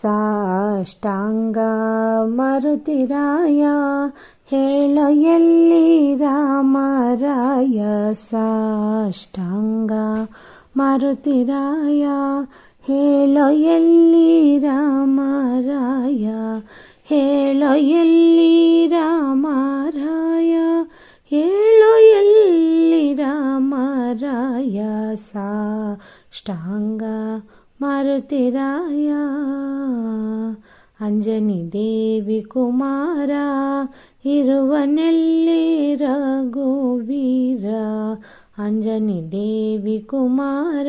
ಸಾಷ್ಟಾಂಗ ಮರುತಿರಾಯ ಹೇಳ ಎಲ್ಲಿ ರಾಮರಾಯ ಸಾಷ್ಟಾಂಗ ಮರುತಿರಾಯ ಹೇಳ ಎಲ್ಲಿ ರಾಮರಾಯ ಹೇಳ ಎಲ್ಲಿ ರಾಮರಾಯ ಹೇಳೋ ಎಲ್ಲಿ ರಾಮರಾಯ ಸಾಷ್ಟಾಂಗ ಮಾರುತಿರಾಯ ಅಂಜನಿ ದೇವಿ ಕುಮಾರ ಇರುವನೆಲ್ಲಿ ರಘುವೀರ ಅಂಜನಿ ದೇವಿ ಕುಮಾರ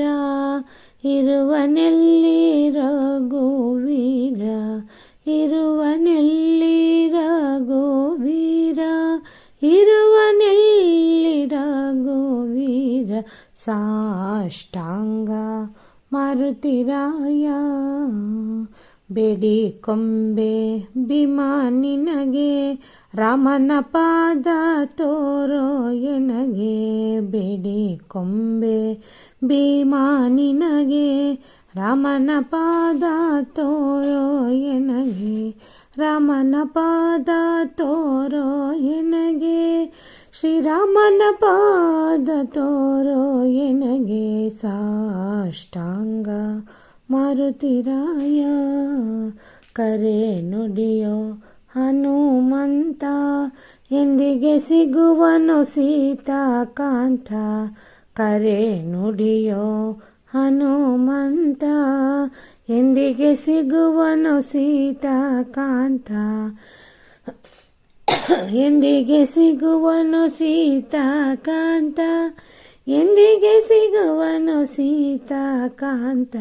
ಇರುವನೆಲ್ಲಿ ರಘುವೀರ ಇರುವನೆಲ್ಲಿ ರಘುವೀರ ಇರುವನೆಲ್ಲಿ ರಘುವೀರ ಸಾಷ್ಟಾಂಗ ಮಾರುತಿರಾಯ. ಬೇಡಿ ಕೊಂಬೆ ಭೀಮಾ ನಿನಗೆ, ರಾಮನ ಪಾದ ತೋರೋ ಎನಗೆ. ಬೇಡಿ ಕೊಂಬೆ ಭೀಮಾ ನಿನಗೆ, ರಾಮನ ಪಾದ ತೋರೋ ಎನಗೆ. ರಾಮನ ಪಾದ ತೋರೋ ಎನಗೆ, ಶ್ರೀರಾಮನ ಪಾದ ತೋರೋ ಎನಗೆ. ಸಾಷ್ಟಾಂಗ ಮಾರುತಿರಾಯ. ಕರೆ ನುಡಿಯೋ ಹನುಮಂತ, ಎಂದಿಗೆ ಸಿಗುವನು ಸೀತಾಕಾಂತ ಕರೆ ನುಡಿಯೋ ಹನುಮಂತ, ಎಂದಿಗೆ ಸಿಗುವನು ಸೀತಾಕಾಂತ ಎಂದಿಗೆ ಸಿಗುವನು ಸೀತಾಕಾಂತ ಎಂದಿಗೆ ಸಿಗುವನು ಸೀತಾಕಾಂತ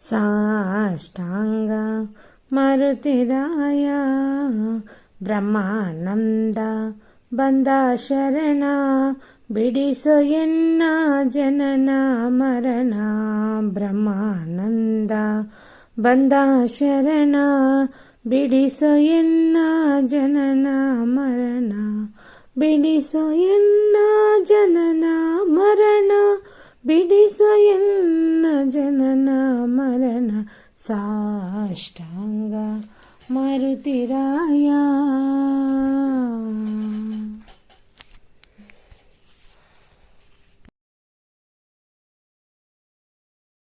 ಸಾಷ್ಟಾಂಗ ಮರುತಿರಾಯ. ಬ್ರಹ್ಮಾನಂದ ಬಂದ ಶರಣ. ಬಿಡಿಸೋ ಎನ್ನ ಜನನ ಮರಣ. ಬ್ರಹ್ಮಾನಂದ ಬಂದ ಶರಣ. ಬಿಡಿಸೋ ಎನ್ನ ಜನನ ಮರಣ. ಬಿಡಿಸೋ ಎನ್ನ ಜನನ ಮರಣ ಬಿಡಿಸೋ ಎನ್ನ ಜನನ ಮರಣ ಸಾಷ್ಟಾಂಗ ಮಾರುತಿರಾಯ